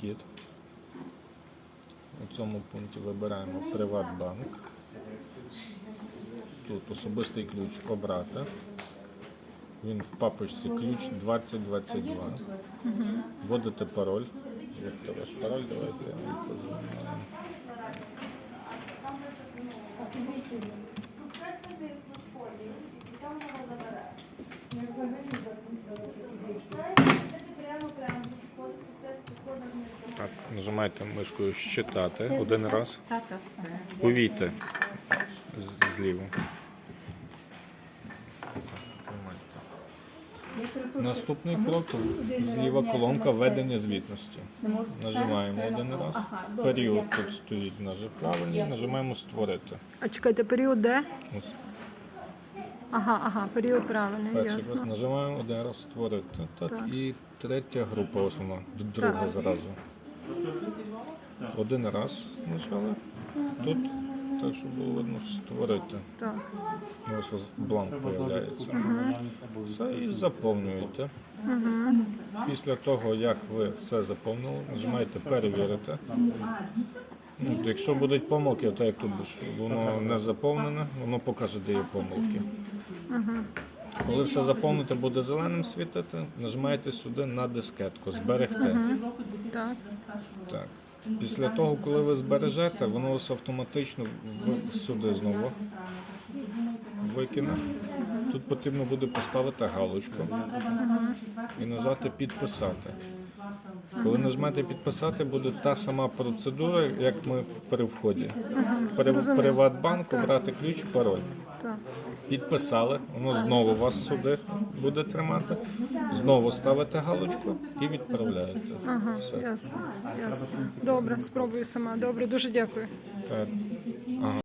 вхід. У цьому пункті вибираємо Приватбанк. Тут особистий ключ обрати. Він в папочці ключ 2022. Вводите пароль. Вводите ваш пароль, давайте я вам познімаю. Спускатися ти нажимаєте мишкою «Щитати» один раз. Тата все. Увійте з- Наступний крок зліва колонка введення звітності. Нажимаємо один раз. Період тут стоїть наже правильний. Нажимаємо створити. А чекайте, період де? Ось Ага, ага, період правильний, перший раз нажимаємо один раз створити. Так, Так. і третя група основна. Друга Так. зразу. Один раз нажали. Тут так, щоб було видно створити. Так. Ось у вас бланк з'являється. Все і заповнюєте. Після того, як ви все заповнили, нажимаєте перевірити. Ну, якщо будуть помилки, то як тут воно не заповнене, воно покаже, де є помилки. Коли все заповните, буде зеленим світити, нажимаєте сюди на дискетку Зберегти. Так. Так. Після того, коли ви збережете, воно вас автоматично в- сюди знову викине. Тут потрібно буде поставити галочку і нажати підписати. Коли нажмете підписати, буде та сама процедура, як ми при вході. При Приватбанку брати ключ, пароль. Так. Підписали, воно знову вас сюди буде тримати, знову ставите галочку і відправляєте. Ага, Все. ясно, ясно. Добре, спробую сама. Добре, дуже дякую. Так. Ага.